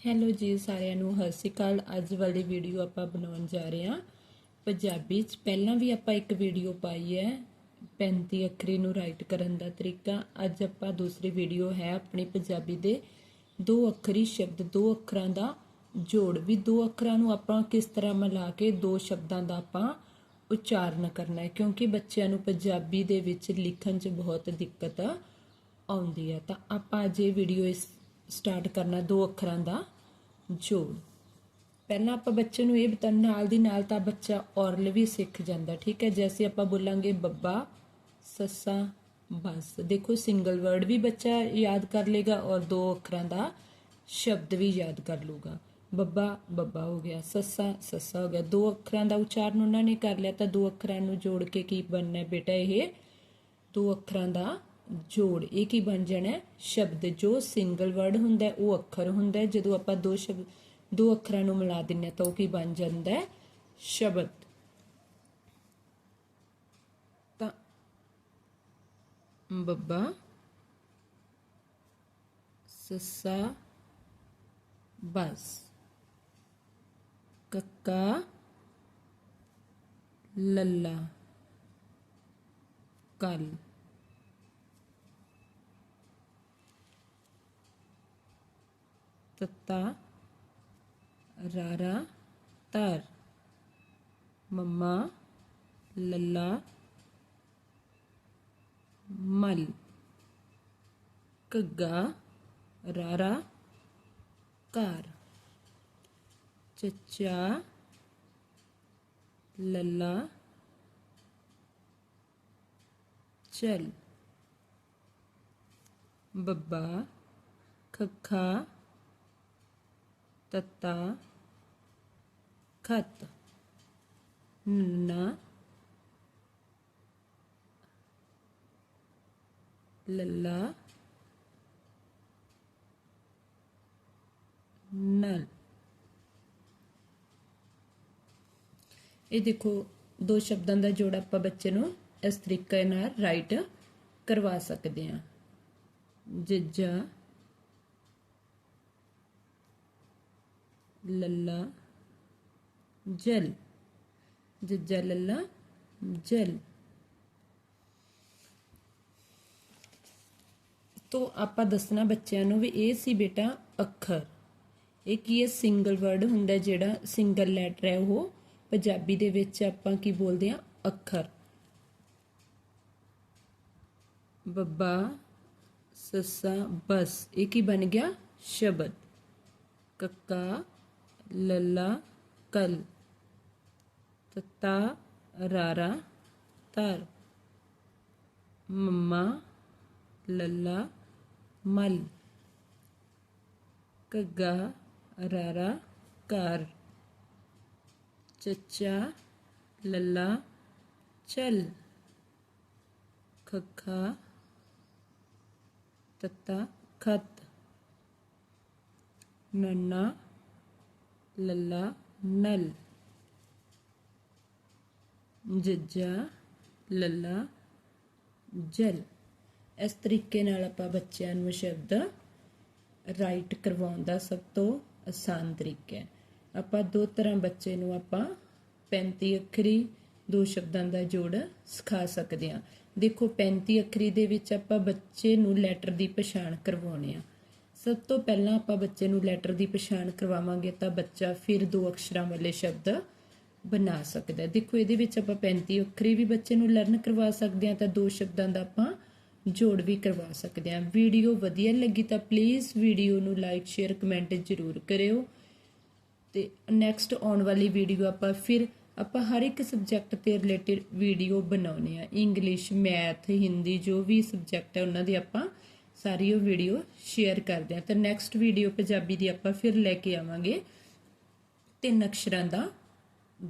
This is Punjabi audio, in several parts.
ਹੈਲੋ ਜੀ, ਸਾਰਿਆਂ ਨੂੰ ਸਤਿ ਸ਼੍ਰੀ ਅਕਾਲ। ਅੱਜ ਵਾਲੀ ਵੀਡੀਓ ਆਪਾਂ ਬਣਾਉਣ ਜਾ ਰਹੇ ਹਾਂ ਪੰਜਾਬੀ ਚ। ਪਹਿਲਾਂ ਵੀ ਆਪਾਂ ਇੱਕ ਵੀਡੀਓ ਪਾਈ ਹੈ 35 ਅੱਖਰੀ ਨੂੰ ਰਾਈਟ ਕਰਨ ਦਾ ਤਰੀਕਾ। ਅੱਜ ਆਪਾਂ ਦੂਸਰੀ ਵੀਡੀਓ ਹੈ ਆਪਣੀ ਪੰਜਾਬੀ ਦੇ ਦੋ ਅੱਖਰੀ ਸ਼ਬਦ, ਦੋ ਅੱਖਰਾਂ ਦਾ ਜੋੜ। ਵੀ ਦੋ ਅੱਖਰਾਂ ਨੂੰ ਆਪਾਂ ਕਿਸ ਤਰ੍ਹਾਂ ਮਿਲਾ ਕੇ ਦੋ ਸ਼ਬਦਾਂ ਦਾ ਆਪਾਂ ਉਚਾਰਨ ਕਰਨਾ ਹੈ? ਕਿਉਂਕਿ ਬੱਚਿਆਂ ਨੂੰ ਪੰਜਾਬੀ ਦੇ ਵਿੱਚ ਲਿਖਣ 'ਚ ਬਹੁਤ ਦਿੱਕਤ ਆਉਂਦੀ ਹੈ। ਤਾਂ ਆਪਾਂ ਅੱਜ ਇਹ ਵੀਡੀਓ ਇਸ ਸਟਾਰਟ ਕਰਨਾ ਦੋ ਅੱਖਰਾਂ ਦਾ ਜੋੜ। ਪਹਿਲਾਂ ਆਪਾਂ ਬੱਚੇ ਨੂੰ ਇਹ ਬਤਾ ਨਾਲ ਦੀ ਨਾਲ ਤਾਂ ਬੱਚਾ ਔਰਲ ਵੀ ਸਿੱਖ ਜਾਂਦਾ, ਠੀਕ ਹੈ? ਜੈਸੇ ਆਪਾਂ ਬੋਲਾਂਗੇ ਬੱਬਾ, ਸੱਸਾ, ਬਸ। ਦੇਖੋ ਸਿੰਗਲ ਵਰਡ ਵੀ ਬੱਚਾ ਯਾਦ ਕਰ ਲੇਗਾ ਔਰ ਦੋ ਅੱਖਰਾਂ ਦਾ ਸ਼ਬਦ ਵੀ ਯਾਦ ਕਰ ਲੂਗਾ ਬੱਬਾ ਬੱਬਾ ਹੋ ਗਿਆ, ਸੱਸਾ ਸੱਸਾ ਹੋ ਗਿਆ। ਦੋ ਅੱਖਰਾਂ ਦਾ ਉਚਾਰਨ ਉਹਨਾਂ ਨੇ ਕਰ ਲਿਆ, ਤਾਂ ਦੋ ਅੱਖਰਾਂ ਨੂੰ ਜੋੜ ਕੇ ਕੀ ਬਣਨਾ ਬੇਟਾ ਇਹ? ਦੋ ਅੱਖਰਾਂ ਦਾ ਜੋੜ ਇਹ ਕੀ ਬਣ ਜਾਣਾ ਸ਼ਬਦ ਜੋ ਸਿੰਗਲ ਵਰਡ ਹੁੰਦਾ ਉਹ ਅੱਖਰ ਹੁੰਦਾ ਜਦੋਂ ਆਪਾਂ ਦੋ ਸ਼ਬਦ, ਦੋ ਅੱਖਰਾਂ ਨੂੰ ਮਿਲਾ ਦਿੰਨੇ ਹਾਂ ਤਾਂ ਉਹ ਕੀ ਬਣ ਜਾਂਦਾ ਹੈ? ਸ਼ਬਦ। ਤਾਂ ਬੱਬਾ, ਸੱਸਾ, ਬਸ। ਕੱਕਾ, ਲੱਲਾ। ਕੱਲ। ਤੱਤਾ ਰਾਰਾ ਤਰ ਮੰਮਾ ਲੱਲਾ ਮਲ। ਕੱਗਾ ਰਾਰਾ ਘਰ। ਚੱਚਾ ਲੱਲਾ ਚਲ ਬੱਬਾ ਖੱਖਾ ਤੱਤਾ ਖਤ ਨੰਨਾ ਲੱਲਾ ਨਲ। ਇਹ ਦੇਖੋ, ਦੋ ਸ਼ਬਦਾਂ ਦਾ ਜੋੜ ਆਪਾਂ ਬੱਚੇ ਨੂੰ ਇਸ ਤਰੀਕੇ ਨਾਲ ਰਾਈਟ ਕਰਵਾ ਸਕਦੇ ਹਾਂ। ਜੱਜਾ ਲੱਲਾ ਜਲ ਜੱਜਾ ਲੱਲਾ ਜਲ ਤੋ ਆਪਾਂ ਦੱਸਣਾ ਬੱਚਿਆਂ ਨੂੰ ਵੀ ਇਹ ਸੀ ਬੇਟਾ ਅੱਖਰ ਇਹ ਕੀ ਹੈ ਸਿੰਗਲ ਵਰਡ ਹੁੰਦਾ ਜਿਹੜਾ ਸਿੰਗਲ ਲੈਟਰ ਹੈ ਉਹ ਪੰਜਾਬੀ ਦੇ ਵਿੱਚ ਆਪਾਂ ਕੀ ਬੋਲਦੇ ਆ ਅੱਖਰ ਬੱਬਾ ਸੱਸਾ ਬਸ ਇਹ ਕੀ ਬਣ ਗਿਆ ਸ਼ਬਦ ਕੱਕਾ ਲੱਲਾ ਕਲ ਤਤਾ ਰਾਰਾ ਤਰ ਮੰਮਾ ਲੱਲਾ ਮਲ ਕੱਗਾ ਰਾਰਾ ਕਰ ਚੱਚਾ ਲੱਲਾ ਚਲ ਖੱਖਾ ਤਤਾ ਖਤ ਨੰਨਾ ਲੱਲਾ, ਨਲ। ਜੱਜਾ, ਲੱਲਾ, ਜਲ। ਇਸ ਤਰੀਕੇ ਨਾਲ ਆਪਾਂ ਬੱਚਿਆਂ ਨੂੰ ਸ਼ਬਦ ਰਾਈਟ ਕਰਵਾਉਣ ਦਾ ਸਭ ਤੋਂ ਆਸਾਨ ਤਰੀਕਾ ਹੈ। ਆਪਾਂ ਦੋ ਤਰ੍ਹਾਂ ਬੱਚੇ ਨੂੰ ਆਪਾਂ 35 ਅੱਖਰੀ ਦੋ ਸ਼ਬਦਾਂ ਦਾ ਜੋੜ ਸਿਖਾ ਸਕਦੇ ਹਾਂ। ਦੇਖੋ 35 ਅੱਖਰੀ ਦੇ ਵਿੱਚ ਆਪਾਂ ਬੱਚੇ ਨੂੰ ਲੈਟਰ ਦੀ ਪਛਾਣ ਕਰਵਾਉਣੇ ਆ। ਸਭ ਤੋਂ ਪਹਿਲਾਂ ਆਪਾਂ ਬੱਚੇ ਨੂੰ ਲੈਟਰ ਦੀ ਪਛਾਣ ਕਰਵਾਵਾਂਗੇ ਤਾਂ ਬੱਚਾ ਫਿਰ ਦੋ ਅਕਸ਼ਰਾਂ ਵਾਲੇ ਸ਼ਬਦ ਬਣਾ ਸਕਦਾ ਹੈ। ਦੇਖੋ, ਇਹਦੇ ਵਿੱਚ ਆਪਾਂ 35 ਅੱਖਰੀ ਵੀ ਬੱਚੇ ਨੂੰ ਲਰਨ ਕਰਵਾ ਸਕਦੇ ਹਾਂ ਤਾਂ ਦੋ ਸ਼ਬਦਾਂ ਦਾ ਆਪਾਂ ਜੋੜ ਵੀ ਕਰਵਾ ਸਕਦੇ ਹਾਂ। ਵੀਡੀਓ ਵਧੀਆ ਲੱਗੀ ਤਾਂ ਪਲੀਜ਼ ਵੀਡੀਓ ਨੂੰ ਲਾਈਕ ਸ਼ੇਅਰ ਕਮੈਂਟ ਜ਼ਰੂਰ ਕਰਿਓ। ਤੇ ਨੈਕਸਟ ਆਉਣ ਵਾਲੀ ਵੀਡੀਓ ਆਪਾਂ ਫਿਰ, ਆਪਾਂ ਹਰ ਇੱਕ ਸਬਜੈਕਟ ਤੇ ਰਿਲੇਟਡ ਵੀਡੀਓ ਬਣਾਉਨੇ ਆ ਇੰਗਲਿਸ਼ ਮੈਥ ਹਿੰਦੀ ਜੋ ਵੀ ਸਬਜੈਕਟ ਹੈ, ਉਹਨਾਂ ਦੀ ਆਪਾਂ ਸਾਰੀ ਉਹ ਵੀਡੀਓ ਸ਼ੇਅਰ ਕਰਦੇ ਆ। ਤਾਂ ਨੈਕਸਟ ਵੀਡੀਓ ਪੰਜਾਬੀ ਦੀ ਆਪਾਂ ਫਿਰ ਲੈ ਕੇ ਆਵਾਂਗੇ। ਤਿੰਨ ਅਕਸ਼ਰਾਂ ਦਾ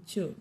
ਜੋੜ।